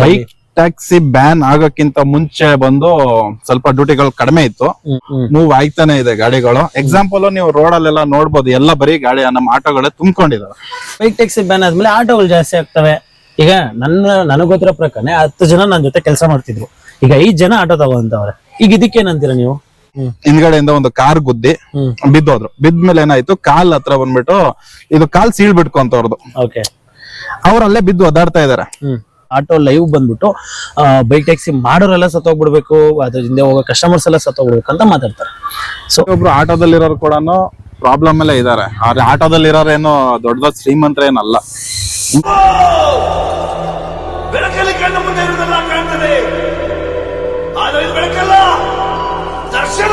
Bike taxi ban ಆಗೋಕ್ಕಿಂತ ಮುಂಚೆ ಬಂದು ಸ್ವಲ್ಪ ಡ್ಯೂಟಿಗಳು ಕಡಿಮೆ ಇತ್ತು. ಮೂವ್ ಆಗ್ತಾನೆ ಇದೆ ಗಾಡಿಗಳು. ಎಕ್ಸಾಂಪಲ್ ನೀವು ರೋಡ್ ಅಲ್ಲೆಲ್ಲ ನೋಡ್ಬೋದು ಎಲ್ಲ ಬರೀ ಗಾಡಿ ನಮ್ಮ ಆಟೋಗಳೇ ತುಂಬಿಕೊಂಡಿದ್ದಾರೆ ಬೈಕ್ ಟ್ಯಾಕ್ಸಿ ಬ್ಯಾನ್ ಆದ್ಮೇಲೆ ಆಟೋಗಳು ಜಾಸ್ತಿ ಆಗ್ತವೆ. ಈಗ ನನ್ನ ನನಗ್ ಗೊತ್ತಿರೋ ಪ್ರಕಾರ ಹತ್ತು ಜನ ನನ್ನ ಜೊತೆ ಕೆಲಸ ಮಾಡ್ತಿದ್ರು. ಈಗ ಐದ್ ಜನ ಆಟೋ ತಗೋಂತವ್ರೆ ಈಗ ಇದಕ್ಕೇನಂತೀರ ನೀವು? ಹಿಂದ್ಗಡೆಯಿಂದ ಒಂದು ಕಾರ್ ಗುದ್ದಿ ಬಿದ್ದೋದ್ರು. ಬಿದ್ಮೇಲೆ ಏನಾಯ್ತು? ಕಾಲ್ ಹತ್ರ ಬಂದ್ಬಿಟ್ಟು ಇದು ಕಾಲ್ ಸೀಳ್ ಬಿಟ್ಕೊಂತವ್ರದ್ದು ಓಕೆ ಅವ್ರಲ್ಲೇ ಬಿದ್ದು ಒದ್ದಾಡ್ತಾ ಇದಾರೆ. ಆಟೋ ಲೈವ್ ಬಂದ್ಬಿಟ್ಟು ಬೈಕ್ ಟ್ಯಾಕ್ಸಿ ಮಾಡೋರೆಲ್ಲ ಸತ್ತೋಗ್ಬಿಡ್ಬೇಕು ಅದ್ರ ಹಿಂದೆ ಹೋಗೋ ಕಸ್ಟಮರ್ಸ್ ಎಲ್ಲ ಸತ್ತೋಗ್ಬಿಡ್ಬೇಕು ಅಂತ ಮಾತಾಡ್ತಾರೆ. ಸೊ ಒಬ್ರು ಆಟೋದಲ್ಲಿರೋರು ಕೂಡ ಪ್ರಾಬ್ಲಮ್ ಎಲ್ಲ ಇದಾರೆ ಆದ್ರೆ ಆಟೋದಲ್ಲಿರೋರು ಏನು ದೊಡ್ಡದ ಶ್ರೀಮಂತ್ರ ಶ್ರೀಮಂತರೇನಲ್ಲ ಬೆಳಕಲ್ಲಿ ಕಣ್ಣು ಮುಂದೆ ಇರುವುದೆಲ್ಲ ಕಾಣ್ತದೆ. ಆದರೆ ಇದು ಬೆಳಕಲ್ಲ ದರ್ಶನ!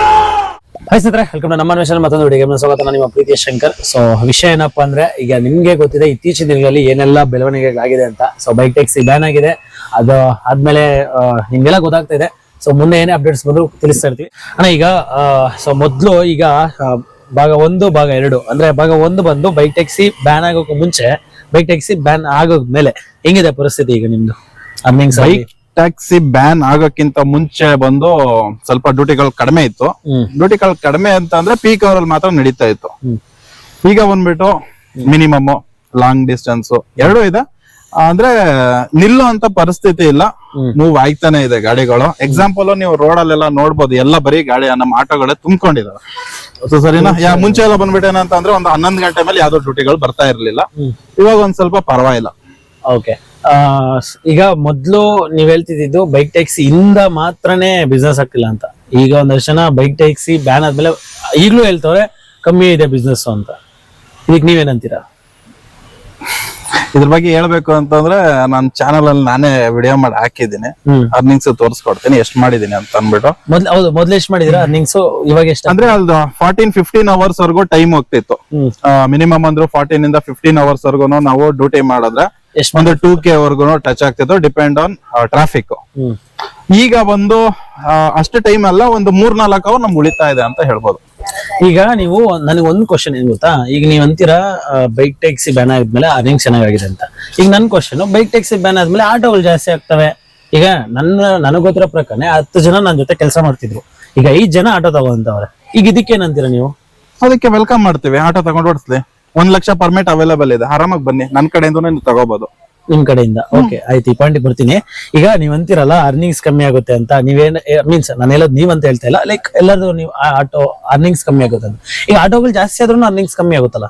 ಸ್ನೇಹಿತರೆ ವೆಲ್ಕಮ್ ನಮ್ಮ ಅನ್ವೇಷಣೆ ಮತ್ತೊಂದು ವಿಡಿಯೋಗೆ ಸ್ವಾಗತ. ನಾನು ನಿಮ್ಮ ಪ್ರೀತಿಯ ಶಂಕರ್. ಸೊ ವಿಷಯ ಏನಪ್ಪಾ ಅಂದ್ರೆ, ಈಗ ನಿಮ್ಗೆ ಗೊತ್ತಿದೆ, ಇತ್ತೀಚಿನ ದಿನಗಳಲ್ಲಿ ಏನೆಲ್ಲ ಬೆಳವಣಿಗೆಗಳಾಗಿದೆ ಅಂತ. ಸೊ ಬೈಕ್ ಟ್ಯಾಕ್ಸಿ ಬ್ಯಾನ್ ಆಗಿದೆ. ಅದು ಆದ್ಮೇಲೆ ನಿಮ್ಗೆಲ್ಲ ಗೊತ್ತಾಗ್ತಾ ಇದೆ. ಸೊ ಮುಂದೆ ಏನೇ ಅಪ್ಡೇಟ್ಸ್ ಬಂದ್ರು ತಿಳಿಸ್ತಾ ಇರ್ತೀವಿ. ಅಣ್ಣ, ಈಗ ಸೊ ಮೊದಲು ಈಗ ಭಾಗ ಒಂದು, ಭಾಗ ಎರಡು, ಅಂದ್ರೆ ಭಾಗ ಒಂದು ಬಂದು ಬೈಕ್ ಟ್ಯಾಕ್ಸಿ ಬ್ಯಾನ್ ಆಗೋಕೆ ಮುಂಚೆ ಬೈಕ್ ಟ್ಯಾಕ್ಸಿ ಬ್ಯಾನ್ ಆಗೋದ್ಮೇಲೆ ಹೆಂಗಿದೆ ಪರಿಸ್ಥಿತಿ ಈಗ ನಿಮ್ದು? ಬೈಕ್ ಟ್ಯಾಕ್ಸಿ ಬ್ಯಾನ್ ಆಗೋಕ್ಕಿಂತ ಮುಂಚೆ ಬಂದು ಸ್ವಲ್ಪ ಡ್ಯೂಟಿಗಳು ಕಡಿಮೆ ಇತ್ತು. ಡ್ಯೂಟಿಗಳು ಕಡಿಮೆ ಅಂತ ಅಂದ್ರೆ ಪೀಕ್ ಅವರಲ್ಲಿ ಮಾತ್ರ ನಡೀತಾ ಇತ್ತು. ಈಗ ಬಂದ್ಬಿಟ್ಟು ಮಿನಿಮಮ್ ಲಾಂಗ್ ಡಿಸ್ಟೆನ್ಸ್ ಎರಡು ಇದೆ. ಅಂದ್ರೆ ನಿಲ್ಲೋ ಅಂತ ಪರಿಸ್ಥಿತಿ ಇಲ್ಲ. ಮೂವ್ ಆಗ್ತಾನೆ ಇದೆ ಗಾಡಿಗಳು. ಎಕ್ಸಾಂಪಲ್ ನೀವು ರೋಡ್ ಅಲ್ಲೆಲ್ಲ ನೋಡ್ಬೋದು. ಎಲ್ಲ ಬರೀ ಗಾಡಿ ನಮ್ಮ ಆಟೋಗಳೇ ತುಂಬಿಕೊಂಡಿದಾವೆ ಸೊ ಸರಿನಾ? ಯಾ ಮುಂಚೆ ಎಲ್ಲ ಬಂದ್ಬಿಟ್ಟು ಏನಂತ ಅಂದ್ರೆ ಒಂದು ಹನ್ನೊಂದು ಗಂಟೆ ಮೇಲೆ ಯಾವ್ದೋ ಡ್ಯೂಟಿಗಳು ಬರ್ತಾ ಇರ್ಲಿಲ್ಲ. ಇವಾಗ ಒಂದ್ ಸ್ವಲ್ಪ ಪರವಾಗಿಲ್ಲ. ಓಕೆ ಈಗ ಮೊದ್ಲು ನೀವ್ ಹೇಳ್ತಿದ್ದು ಬೈಕ್ ಟ್ಯಾಕ್ಸಿ ಇಂದ ಮಾತ್ರನೇ ಬಿಸ್ನೆಸ್ ಆಗ್ತಿಲ್ಲ ಅಂತ. ಈಗ ಒಂದಷ್ಟು ಜನ ಬೈಕ್ ಟ್ಯಾಕ್ಸಿ ಬ್ಯಾನ್ ಆದ್ಮೇಲೆ ಈಗಲೂ ಹೇಳ್ತವ್ರೆ ಕಮ್ಮಿ ಇದೆ ಬಿಸ್ನೆಸ್ ಅಂತ. ಇದಕ್ ನೀವೇನಂತೀರಾ ಇದ್ರ ಬಗ್ಗೆ ಹೇಳ್ಬೇಕು ಅಂತಂದ್ರೆ ನನ್ನ ಚಾನಲ್ ಅಲ್ಲಿ ನಾನೇ ವಿಡಿಯೋ ಮಾಡಿ ಹಾಕಿದ್ದೀನಿ. ಅರ್ನಿಂಗ್ಸ್ ತೋರಿಸ್ಕೊಡ್ತೀನಿ ಎಷ್ಟು ಮಾಡಿದೀನಿ ಅಂತ ಅಂದ್ಬಿಟ್ಟು. ಮೊದ್ಲು ಹೌದು ಮೊದ್ಲು ಎಷ್ಟು ಮಾಡಿದಿರಾ? ಅರ್ನಿಂಗ್ಸ್ ಇವಾಗ ಎಷ್ಟು ಅಂದ್ರೆ ಅದು ಫಾರ್ಟೀನ್ ಫಿಫ್ಟೀನ್ ಅವರ್ಸ್ ವರ್ಗು ಟೈಮ್ ಹೋಗ್ತಿತ್ತು. ಮಿನಿಮಮ್ ಅಂದ್ರೆ ಫಾರ್ಟೀನ್ ಇಂದ ಫಿಫ್ಟೀನ್ ಅವರ್ಸ್ ವರ್ಗು ನಾವು ಡ್ಯೂಟಿ ಮಾಡಿದ್ರೆ ಒಂದು ಟೂ ಕೆ ವರ್ಗು ಟಚ್ ಆಗ್ತಿದ್ರು ಡಿಪೆಂಡ್ ಆನ್ ಟ್ರಾಫಿಕ್ ಈಗ ಬಂದು ಆ, ಅಷ್ಟು ಟೈಮ್ ಅಲ್ಲ ಒಂದು ಮೂರ್ ನಾಲ್ಕು ಅವರ್ ನಮ್ಗೆ ಉಳಿತಾ ಇದೆ ಅಂತ ಹೇಳ್ಬೋದು. ಈಗ ನೀವು ನನಗೆ ಒಂದು ಕ್ವಶನ್ ಏನ್ ಗೊತ್ತಾ? ಈಗ ನೀವ್ ಅಂತೀರಾ ಬೈಕ್ ಟ್ಯಾಕ್ಸಿ ಬ್ಯಾನ್ ಆದ್ಮೇಲೆ ಅರ್ನಿಂಗ್ ಚೆನ್ನಾಗಿದೆ ಅಂತ. ಈಗ ನನ್ ಕ್ವಶನ್ ಬೈಕ್ ಟ್ಯಾಕ್ಸಿ ಬ್ಯಾನ್ ಆದ್ಮೇಲೆ ಆಟೋಗಳು ಜಾಸ್ತಿ ಆಗ್ತವೆ. ಈಗ ನನ್ನ ನನಗ್ ಗೊತ್ತಿರೋ ಪ್ರಕಾರ ಹತ್ತು ಜನ ನನ್ನ ಜೊತೆ ಕೆಲಸ ಮಾಡ್ತಿದ್ರು. ಈಗ ಐದ್ ಜನ ಆಟೋ ತಗೋಂತವ್ರೆ ಈಗ ಇದಕ್ಕೆ ಏನಂತೀರಾ ನೀವು? ಅದಕ್ಕೆ ವೆಲ್ಕಮ್ ಮಾಡ್ತೀವಿ. ಆಟೋ ತಗೊಂಡು ಓಡಿಸ್ಲಿ. ಒಂದ್ ಲಕ್ಷ ಪರ್ಮಿಟ್ ಅವೈಲೇಬಲ್ ಇದೆ. ಆರಾಮಾಗಿ ಬನ್ನಿ. ನನ್ನ ಕಡೆಯಿಂದ ನೀವು ತಗೋಬಹುದು ನಿಮ್ ಕಡೆಯಿಂದ. ಓಕೆ ಆಯ್ತು. ಈ ಪಾಯಿಂಟ್ ಬರ್ತೀನಿ. ಈಗ ನೀವ್ ಅಂತೀರಲ್ಲ ಅರ್ನಿಂಗ್ಸ್ ಕಮ್ಮಿ ಆಗುತ್ತೆ ಅಂತ. ನೀವೇನ್ ಮೀನ್ಸ್ ನಾನು ಹೇಳೋದು ನೀವ್ ಅಂತ ಹೇಳ್ತಾ ಇಲ್ಲ. ಲೈಕ್ ಎಲ್ಲರದು ನೀವು ಆಟೋ ಅರ್ನಿಂಗ್ಸ್ ಕಮ್ಮಿ ಆಗುತ್ತೆ ಅಂತ. ಈಗ ಆಟೋಗಳು ಜಾಸ್ತಿ ಆದ್ರೂ ಅರ್ನಿಂಗ್ಸ್ ಕಮ್ಮಿ ಆಗುತ್ತಲ್ಲ?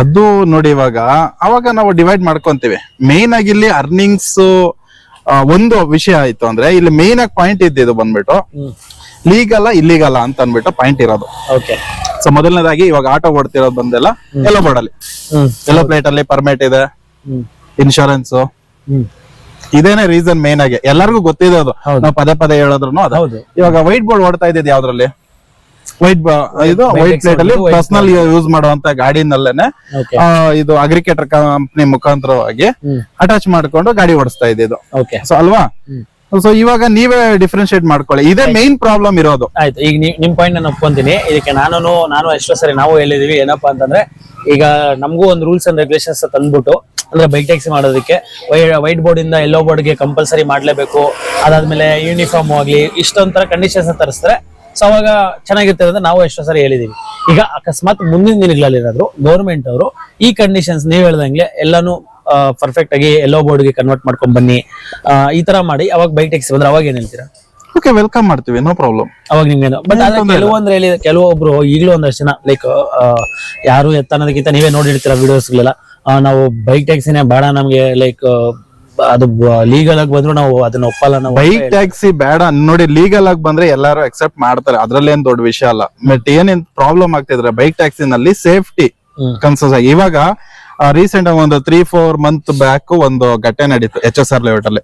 ಅದು ನೋಡಿ ಇವಾಗ ಅವಾಗ ನಾವು ಡಿವೈಡ್ ಮಾಡ್ಕೊಂತೀವಿ. ಮೇನ್ ಆಗಿ ಇಲ್ಲಿ ಅರ್ನಿಂಗ್ಸ್ ಒಂದು ವಿಷಯ ಆಯ್ತು ಅಂದ್ರೆ ಇಲ್ಲಿ ಮೇನ್ ಆಗಿ ಪಾಯಿಂಟ್ ಇದ್ದಿದ್ದು ಬಂದ್ಬಿಟ್ಟು ಲೀಗಲ್ಲ ಇಲ್ಲಿಗಲ್ಲ ಅಂತ ಅಂದ್ಬಿಟ್ಟು ಪಾಯಿಂಟ್ ಇರೋದು. ಓಕೆ ಸೊ ಮೊದಲನೇದಾಗಿ ಇವಾಗ ಆಟೋ ಓಡ್ತಿರೋದು ಬಂದೆಲ್ಲ ಎಲ್ಲೋ ಬೋರ್ಡ್ ಅಲ್ಲಿ. ಎಲ್ಲೋ ಪ್ಲೇಟ್ ಅಲ್ಲಿ ಪರ್ಮಿಟ್ ಇದೆ. ಇನ್ಶೂರೆನ್ಸ್ ಇದೇನೆ ರೀಸನ್ ಮೇನ್ ಆಗಿ. ಎಲ್ಲರಿಗೂ ಗೊತ್ತಿದೆ ಅದು. ನಾವು ಪದೇ ಪದೇ ಹೇಳಿದ್ರು ಅದು. ಇವಾಗ ವೈಟ್ ಬೋರ್ಡ್ ಓಡ್ತಾ ಇದ್ದಿದ್ದು ಯಾವ್ದ್ರಲ್ಲಿ? ವೈಟ್ ಇದು ವೈಟ್ ಪ್ಲೇಟ್ ಅಲ್ಲಿ ಪರ್ಸನಲ್ ಯೂಸ್ ಮಾಡುವಂತ ಗಾಡಿನಲ್ಲೇನೆ ಇದು ಅಗ್ರಿಕೇಟರ್ ಕಂಪ್ನಿ ಮುಖಾಂತರವಾಗಿ ಅಟ್ಯಾಚ್ ಮಾಡ್ಕೊಂಡು ಗಾಡಿ ಓಡಿಸ್ತಾ ಇದ್ದಿದ್ದು. ಸೊ ಅಲ್ವಾ. ಸೊ ಇವಾಗ ನೀವೇ ಡಿಫ್ರೆನ್ಶಿಯೇಟ್ ಮಾಡ್ಕೊಳ್ಳಿ. ಇದೇ ಮೇನ್ ಪ್ರಾಬ್ಲಮ್ ಇರೋದು. ಆಯ್ತು ಈಗ ನೀವ್ ನಿಮ್ ಪಾಯಿಂಟ್ ನಾನು ಒಪ್ಕೊಂತೀನಿ. ಇದಕ್ಕೆ ನಾನು ನಾನು ಎಷ್ಟೋ ಸರಿ ನಾವು ಹೇಳಿದೀವಿ. ಏನಪ್ಪಾ ಅಂತಂದ್ರೆ ಈಗ ನಮಗೂ ಒಂದು ರೂಲ್ಸ್ ಅಂಡ್ ರೆಗ್ಯುಲೇಷನ್ಸ್ ತಂದ್ಬಿಟ್ಟು ಅಂದ್ರೆ ಬೈಕ್ ಟ್ಯಾಕ್ಸಿ ಮಾಡೋದಕ್ಕೆ ವೈಟ್ ಬೋರ್ಡ್ ಇಂದ ಎಲ್ಲೋ ಬೋರ್ಡ್ಗೆ ಕಂಪಲ್ಸರಿ ಮಾಡ್ಲೇಬೇಕು. ಅದಾದ್ಮೇಲೆ ಯೂನಿಫಾರ್ಮ್ ಆಗ್ಲಿ ಇಷ್ಟೊಂಥರ ಕಂಡೀಷನ್ಸ್ ತರಿಸ್ತಾರೆ ಸೊ ಅವಾಗ ಚೆನ್ನಾಗಿರ್ತದೆ ಅಂತ ನಾವು ಎಷ್ಟೋ ಸರಿ ಹೇಳಿದೀವಿ. ಈಗ ಅಕಸ್ಮಾತ್ ಮುಂದಿನ ದಿನಗಳಲ್ಲಿ ಏನಾದ್ರು ಗೌರ್ಮೆಂಟ್ ಅವರು ಈ ಕಂಡೀಷನ್ಸ್ ನೀವು ಹೇಳ್ದಂಗೆ ಎಲ್ಲಾನು ಪರ್ಫೆಕ್ಟ್ ಆಗಿ ಎಲ್ಲೋ ಬೋರ್ಡ್ಗೆ ಕನ್ವರ್ಟ್ ಮಾಡ್ಕೊಂಡ್ ಬನ್ನಿ. ಈ ತರ ಮಾಡಿ ಅವಾಗ ಬೈಕ್ ಟ್ಯಾಕ್ಸಿ ಬಂದ್ರೆ ಅವಾಗ ಏನ್ ಹೇಳ್ತೀರಾ? ಓಕೆ ವೆಲ್ಕಮ್ ಮಾಡ್ತೀವಿ ನೋ ಪ್ರಾಬ್ಲಮ್ ಅವಾಗ ನಿಮ್ಗೇನು ಬಟ್ ಆದ್ರೆ. ಕೆಲವೊಂದ್ರೆ ಹೇಳಿ ಕೆಲವೊಬ್ರು ಈಗಲೂ ಒಂದಷ್ಟು ಜನ ಲೈಕ್ ಯಾರು ಎತ್ತನ್ನೋದಕ್ಕಿಂತ ನೀವೇ ನೋಡಿರ್ತೀರ ವಿಡಿಯೋಸ್ಗಳೆಲ್ಲ ನಾವು ಬೈಕ್ ಟ್ಯಾಕ್ಸಿನೇ ಬೇಡ ನಮ್ಗೆ ಲೈಕ್ ಅದು ಲೀಗಲ್ ಆಗಿ ಬಂದ್ರು ನಾವು ಅದನ್ನ ಒಪ್ಪಲ್ಲ ನಾವು ಬೈಕ್ ಟ್ಯಾಕ್ಸಿ ಬೇಡ. ನೋಡಿ ಲೀಗಲ್ ಆಗಿ ಬಂದ್ರೆ ಎಲ್ಲಾರು ಅಕ್ಸೆಪ್ಟ್ ಮಾಡ್ತಾರೆ. ಅದ್ರಲ್ಲೇನ್ ದೊಡ್ಡ ವಿಷಯ ಅಲ್ಲ. ಬಟ್ ಏನೇನ್ ಪ್ರಾಬ್ಲಮ್ ಆಗ್ತಿದ್ರೆ ಬೈಕ್ ಟ್ಯಾಕ್ಸಿನಲ್ಲಿ ಸೇಫ್ಟಿ. ಕನ್ಸಸ್ ಆಗಿ ಇವಾಗ ರೀಸೆಂಟ್ ಆಗಿ ಒಂದು ತ್ರೀ ಫೋರ್ ಮಂತ್ ಬ್ಯಾಕ್ ಒಂದು ಘಟನೆ ನಡೀತು ಎಚ್ ಎಸ್ ಆರ್ ಲೇಔಟ್ ಅಲ್ಲಿ.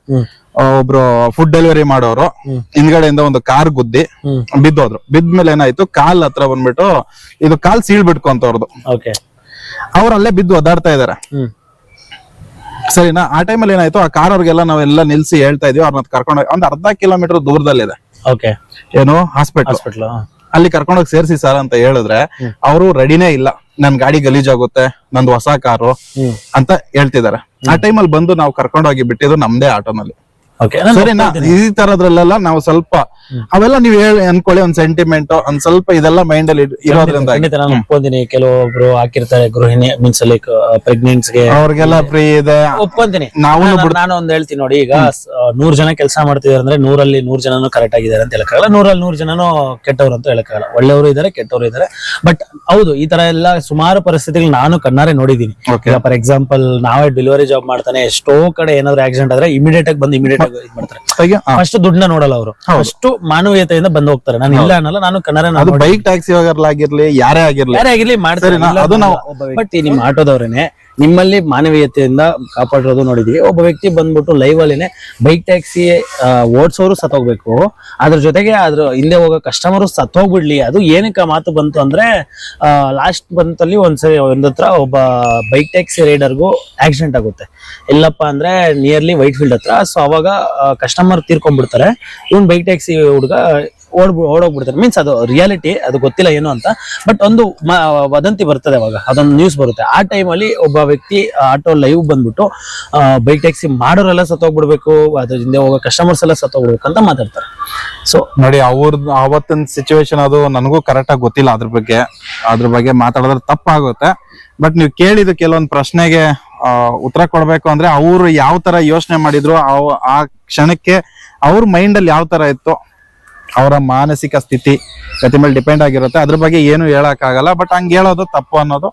ಒಬ್ರು ಫುಡ್ ಡೆಲಿವರಿ ಮಾಡೋರು. ಹಿಂದ್ಗಡೆಯಿಂದ ಒಂದು ಕಾರ್ ಗುದ್ದಿ ಬಿದ್ದೋದ್ರು. ಬಿದ್ಮೇಲೆ ಏನಾಯ್ತು ಕಾಲ್ ಹತ್ರ ಬಂದ್ಬಿಟ್ಟು ಇದು ಕಾಲ್ ಸೀಳ್ ಬಿಟ್ಕೊಂತವ್ರದ್ದು ಓಕೆ ಅವ್ರಲ್ಲೇ ಬಿದ್ದು ಒದಾಡ್ತಾ ಇದಾರೆ. ಸರಿನಾ? ಆ ಟೈಮಲ್ಲಿ ಏನಾಯ್ತು ಆ ಕಾರ್ ಅವ್ರಿಗೆಲ್ಲ ನಾವೆಲ್ಲ ನಿಲ್ಸಿ ಹೇಳ್ತಾ ಇದೀವಿ ಅವ್ರನ್ನ ಕರ್ಕೊಂಡು ಒಂದ್ ಅರ್ಧ ಕಿಲೋಮೀಟರ್ ದೂರದಲ್ಲಿದೆ ಓಕೆ ಏನು? ಹಾಸ್ಪಿಟ್ಲ್ ಅಲ್ಲಿ ಕರ್ಕೊಂಡೋಗಿ ಸೇರಿಸಿ ಸರ್ ಅಂತ ಹೇಳಿದ್ರೆ ಅವರು ರೆಡಿನೇ ಇಲ್ಲ. ನನ್ ಗಾಡಿ ಗಲೀಜಾಗುತ್ತೆ ನಂದು ಹೊಸ ಕಾರು ಅಂತ ಹೇಳ್ತಿದಾರೆ ಆ ಟೈಮಲ್ಲಿ ಬಂದು ನಾವು ಕರ್ಕೊಂಡೋಗಿ ಬಿಟ್ಟಿದ್ದು ನಮ್ದೇ ಆಟೋನಲ್ಲಿ. ಓಕೆ ಸರಿನಾ ಈ ತರದ್ರಲ್ಲೆಲ್ಲ ನಾವು ಸ್ವಲ್ಪ ಅವೆಲ್ಲ ನೀವ್ ಹೇಳಿ ಅನ್ಕೊಳ್ಳಿ ಒಂದ್ ಸೆಂಟಿಮೆಂಟ್ ಒಂದ್ ಸ್ವಲ್ಪ ಇದೆಲ್ಲ ಮೈಂಡ್ ಅಲ್ಲಿ ಇರೋದ್ರಿಂದ ಖಂಡಿತ ನಾನು ಒಪ್ಕೊಂತೀನಿ ಕೆಲವೊಬ್ರು ಹಾಕಿರ್ತಾರೆ ಗೃಹಿಣಿ ಮೀನ್ಸ್ ಲೈಕ್ ಪ್ರೆಗ್ನೆಂಟ್ಸ್ಗೆ ಅವ್ರಿಗೆಲ್ಲ ಫ್ರೀ ಇದೆ. ಒಪ್ಕೊಂತೀನಿ ನಾವು ನಾನು- ಒಂದ್ ಹೇಳ್ತೀನಿ ನೋಡಿ ಈಗ ನೂರ್ ಜನ ಕೆಲಸ ಮಾಡ್ತಿದಾರೆ ಅಂದ್ರೆ ನೂರಲ್ಲಿ ನೂರ್ ಜನನು ಕರೆಕ್ಟ್ ಆಗಿದ್ದಾರೆ ಅಂತ ಹೇಳಕ್ಕಾಗಲ್ಲ. ನೂರಲ್ಲಿ ನೂರ್ ಜನನು ಕೆಟ್ಟವ್ರು ಅಂತ ಹೇಳಕ್ಕಾಗಲ್ಲ. ಒಳ್ಳೆಯವರು ಇದಾರೆ ಕೆಟ್ಟವರು ಇದಾರೆ. ಬಟ್ ಹೌದು ಈ ತರ ಎಲ್ಲ ಸುಮಾರು ಪರಿಸ್ಥಿತಿಗಳು ನಾನು ಕಣ್ಣಾರೆ ನೋಡಿದೀನಿ ಫಾರ್ ಎಕ್ಸಾಂಪಲ್ ನಾವೇ ಡೆಲಿವರಿ ಜಾಬ್ ಮಾಡ್ತಾನೆ ಎಷ್ಟೋ ಕಡೆ ಏನಾದ್ರು ಆಕ್ಸಿಡೆಂಟ್ ಆದ್ರೆ ಇಮಿಡಿಯೇಟ್ ಆಗಿ ಬಂದು ಇಮಿಡಿಯೇಟ್ ಇದ್ ಮಾಡ್ತಾರೆ ಫಸ್ಟ್ ದುಡ್ಡನ್ನ ನೋಡಲ್ಲ ಅವರು. ಫಸ್ಟ್ ಮಾನವೀಯತೆಯಿಂದ ಬಂದು ಹೋಗ್ತಾರೆ ನಾನು ಇಲ್ಲ ಅನ್ನಲ್ಲ ನಾನು ಕನ್ನಡ ಅದು ಬೈಕ್ ಟ್ಯಾಕ್ಸಿ ಆಗಿರ್ಲಿ ಯಾರೇ ಆಗಿರ್ಲಿ. ಯಾರೇ ಆಗಿರ್ಲಿ ಮಾಡ್ತಾರೆ. ಬಟ್ ನಿಮ್ ಆಟೋದವ್ರೇನೆ ನಿಮ್ಮಲ್ಲಿ ಮಾನವೀಯತೆಯಿಂದ ಕಾಪಾಡಿರೋದು ನೋಡಿದೀವಿ. ಒಬ್ಬ ವ್ಯಕ್ತಿ ಬಂದ್ಬಿಟ್ಟು ಲೈವ್ ಬೈಕ್ ಟ್ಯಾಕ್ಸಿ ಓಡಿಸೋರು ಸತ್ತೋಗ್ಬೇಕು. ಅದ್ರ ಜೊತೆಗೆ ಅದ್ರ ಹಿಂದೆ ಹೋಗೋ ಕಸ್ಟಮರ್ ಸತ್ತೋಗ್ಬಿಡ್ಲಿ. ಅದು ಏನಕ್ಕೆ ಮಾತು ಬಂತು ಅಂದ್ರೆ ಲಾಸ್ಟ್ ಬಂತಲ್ಲಿ ಒಂದ್ಸರಿ ಒಂದತ್ರ ಒಬ್ಬ ಬೈಕ್ ಟ್ಯಾಕ್ಸಿ ರೈಡರ್ಗೂ ಆಕ್ಸಿಡೆಂಟ್ ಆಗುತ್ತೆ. ಎಲ್ಲಪ್ಪ ಅಂದ್ರೆ ನಿಯರ್ಲಿ ವೈಟ್ ಫೀಲ್ಡ್ ಹತ್ರ. ಸೊ ಅವಾಗ ಕಸ್ಟಮರ್ ತೀರ್ಕೊಂಡ್ಬಿಡ್ತಾರೆ. ಇವನ್ ಬೈಕ್ ಟ್ಯಾಕ್ಸಿ ಹುಡುಗ ಓಡ್ ಓಡೋಗ್ಬಿಡ್ತಾರೆ. ಮೀನ್ಸ್ ಅದು ರಿಯಾಲಿಟಿ ಅದು ಗೊತ್ತಿಲ್ಲ ಏನು ಅಂತ. ಬಟ್ ಒಂದು ವದಂತಿ ಬರ್ತದೆ ಅವಾಗ. ಅದೊಂದು ನ್ಯೂಸ್ ಬರುತ್ತೆ. ಆ ಟೈಮಲ್ಲಿ ಒಬ್ಬ ವ್ಯಕ್ತಿ ಆಟೋ ಲೈವ್ ಬಂದ್ಬಿಟ್ಟು ಬೈಕ್ ಟ್ಯಾಕ್ಸಿ ಮಾಡೋರೆಲ್ಲ ಸತ್ತೋಗ್ಬಿಡ್ಬೇಕು, ಅದ್ರ ಹಿಂದೆ ಹೋಗೋ ಕಸ್ಟಮರ್ಸ್ ಎಲ್ಲ ಸತ್ತೋಗ್ಬಿಡ್ಬೇಕು ಅಂತ ಮಾತಾಡ್ತಾರೆ. ಸೊ ನೋಡಿ ಅವ್ರದ್ದು ಅವತ್ತಿನ ಸಿಚುವೇಶನ್ ಅದು ನನಗೂ ಕರೆಕ್ಟಾಗಿ ಗೊತ್ತಿಲ್ಲ ಅದ್ರ ಬಗ್ಗೆ. ಅದ್ರ ಬಗ್ಗೆ ಮಾತಾಡಿದ್ರೆ ತಪ್ಪಾಗುತ್ತೆ. ಬಟ್ ನೀವು ಕೇಳಿದ ಕೆಲವೊಂದು ಪ್ರಶ್ನೆಗೆ ಉತ್ತರ ಕೊಡ್ಬೇಕು ಅಂದ್ರೆ ಅವ್ರು ಯಾವ ತರ ಯೋಚನೆ ಮಾಡಿದ್ರು ಆ ಕ್ಷಣಕ್ಕೆ ಅವ್ರ ಮೈಂಡ್ ಅಲ್ಲಿ ಯಾವ ತರ ಇತ್ತು? ಅವರ ಮಾನಸಿಕ ಸ್ಥಿತಿ ಗತಿ ಮೇಲೆ ಡಿಪೆಂಡ್ ಆಗಿರುತ್ತೆ. ಅದ್ರ ಬಗ್ಗೆ ಏನು ಹೇಳಕ್ ಆಗಲ್ಲ ಬಟ್ ಹಂಗೆ ಹೇಳೋದು ತಪ್ಪು ಅನ್ನೋದು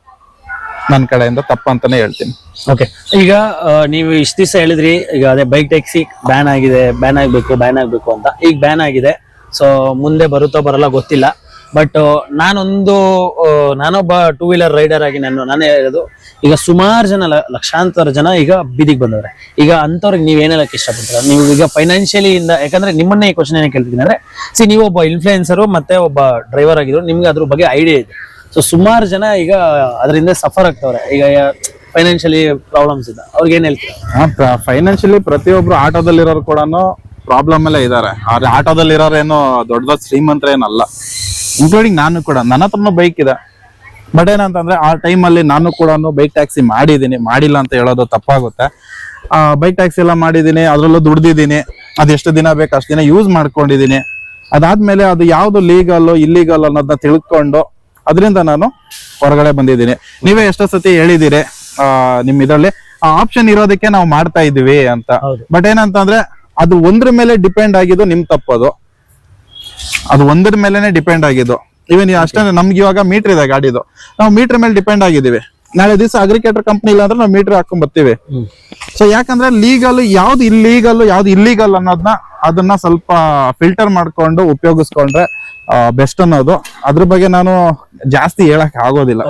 ನನ್ನ ಕಡೆಯಿಂದ ತಪ್ಪು ಅಂತಾನೆ ಹೇಳ್ತೀನಿ. ಓಕೆ ಈಗ ನೀವು ಇಷ್ಟ ದಿವಸ ಹೇಳಿದ್ರಿ, ಈಗ ಅದೇ ಬೈಕ್ ಟ್ಯಾಕ್ಸಿ ಬ್ಯಾನ್ ಆಗಿದೆ ಬ್ಯಾನ್ ಆಗ್ಬೇಕು ಬ್ಯಾನ್ ಆಗ್ಬೇಕು ಅಂತ. ಈಗ ಬ್ಯಾನ್ ಆಗಿದೆ. ಸೊ ಮುಂದೆ ಬರುತ್ತೋ ಬರಲ್ಲ ಗೊತ್ತಿಲ್ಲ. ಬಟ್ ನಾನೊಂದು ನಾನೊಬ್ಬ ಟೂ ವೀಲರ್ ರೈಡರ್ ಆಗಿ ನಾನು, ನಾನೇ ಹೇಳೋದು ಈಗ ಸುಮಾರು ಜನ ಲಕ್ಷಾಂತರ ಜನ ಈಗ ಬೀದಿಗೆ ಬಂದವ್ರೆ. ಈಗ ಅಂತವ್ರಿಗೆ ನೀವ್ ಹೇಳಕ್ ಇಷ್ಟಪಡ್ತೀರಾ? ನೀವು ಈಗ ಫೈನಾನ್ಷಿಯಲಿ ಇಂದ, ಯಾಕಂದ್ರೆ ನಿಮ್ಮನ್ನೇ ಈ ಕ್ವಶನ್ ಏನ್ ಕೇಳ್ತೀನಿ ಅಂದ್ರೆ, ಸಿ ನೀವು ಒಬ್ಬ ಇನ್ಫ್ಲೂಯೆನ್ಸರು ಮತ್ತೆ ಒಬ್ಬ ಡ್ರೈವರ್ ಆಗಿದ್ರು, ನಿಮ್ಗೆ ಅದ್ರ ಬಗ್ಗೆ ಐಡಿಯಾ ಇದೆ. ಸೊ ಸುಮಾರು ಜನ ಈಗ ಅದರಿಂದ ಸಫರ್ ಆಗ್ತವ್ರೆ. ಈಗ ಫೈನಾನ್ಷಿಯಲಿ ಪ್ರಾಬ್ಲಮ್ಸ್ ಇದೆ. ಅವ್ರಿಗೆ ಏನ್ ಹೇಳ್ತೀರಾ? ಫೈನಾನ್ಷಿಯಲಿ ಪ್ರತಿಯೊಬ್ರು ಆಟೋದಲ್ಲಿರೋರು ಕೂಡ ಪ್ರಾಬ್ಲಮ್ ಅಲ್ಲೇ ಇದಾರೆ. ಆಟೋದಲ್ಲಿ ಇರೋರೇನು ದೊಡ್ಡ ದೊಡ್ಡ ಶ್ರೀಮಂತರ ಏನಲ್ಲ ಇನ್ಕ್ಲೂಡಿಂಗ್ ನಾನು ಕೂಡ. ನನ್ನ ಹತ್ರನೂ ಬೈಕ್ ಇದೆ. ಬಟ್ ಏನಂತಂದ್ರೆ ಆ ಟೈಮಲ್ಲಿ ನಾನು ಕೂಡ ಬೈಕ್ ಟ್ಯಾಕ್ಸಿ ಮಾಡಿದ್ದೀನಿ. ಮಾಡಿಲ್ಲ ಅಂತ ಹೇಳೋದು ತಪ್ಪಾಗುತ್ತೆ. ಆ ಬೈಕ್ ಟ್ಯಾಕ್ಸಿ ಎಲ್ಲ ಮಾಡಿದ್ದೀನಿ ಅದರಲ್ಲೂ ದುಡ್ದಿದ್ದೀನಿ. ಅದೆಷ್ಟು ದಿನ ಬೇಕು ಅಷ್ಟು ದಿನ ಯೂಸ್ ಮಾಡ್ಕೊಂಡಿದ್ದೀನಿ. ಅದಾದ್ಮೇಲೆ ಅದು ಯಾವ್ದು ಲೀಗಲ್ ಇಲ್ಲಿಗಲ್ ಅನ್ನೋದನ್ನ ತಿಳ್ಕೊಂಡು ಅದರಿಂದ ನಾನು ಹೊರಗಡೆ ಬಂದಿದ್ದೀನಿ. ನೀವೇ ಎಷ್ಟೋ ಸತಿ ಹೇಳಿದಿರಿ ಆ, ನಿಮ್ ಇದರಲ್ಲಿ ಆ ಆಪ್ಷನ್ ಇರೋದಕ್ಕೆ ನಾವು ಮಾಡ್ತಾ ಇದೀವಿ ಅಂತ. ಬಟ್ ಏನಂತಂದ್ರೆ ಅದು ಒಂದ್ರ ಮೇಲೆ ಡಿಪೆಂಡ್ ಆಗಿದ್ದು ನಿಮ್ ತಪ್ಪದು ಅದು. ಒಂದ್ರ ಮೇಲೆನೆ ಡಿಪೆಂಡ್ ಆಗಿದ್ದು. ಇವನ್ ಅಷ್ಟೇ ನಮ್ಗೆ ಇವಾಗ ಮೀಟರ್ ಇದೆ ಗಾಡಿದು. ನಾವು ಮೀಟರ್ ಮೇಲೆ ಡಿಪೆಂಡ್ ಆಗಿದ್ದೀವಿ. ನಾಳೆ ದಿವಸ ಅಗ್ರಿಕೇಟರ್ ಕಂಪ್ನಿ ಇಲ್ಲ ಅಂದ್ರೆ ನಾವು ಮೀಟರ್ ಹಾಕೊಂಡ್ ಬರ್ತೀವಿ. ಸೊ ಯಾಕಂದ್ರೆ ಲೀಗಲ್ ಯಾವ್ದು ಇಲ್ಲೀಗಲ್ ಯಾವ್ದು ಇಲ್ಲೀಗಲ್ ಅನ್ನೋದನ್ನ ಅದನ್ನ ಸ್ವಲ್ಪ ಫಿಲ್ಟರ್ ಮಾಡ್ಕೊಂಡು ಉಪಯೋಗಿಸ್ಕೊಂಡ್ರೆ ಬೆಸ್ಟ್ ಅನ್ನೋದು. ಅದ್ರ ಬಗ್ಗೆ ನಾನು ಜಾಸ್ತಿ ಹೇಳಕ್ ಆಗೋದಿಲ್ಲ.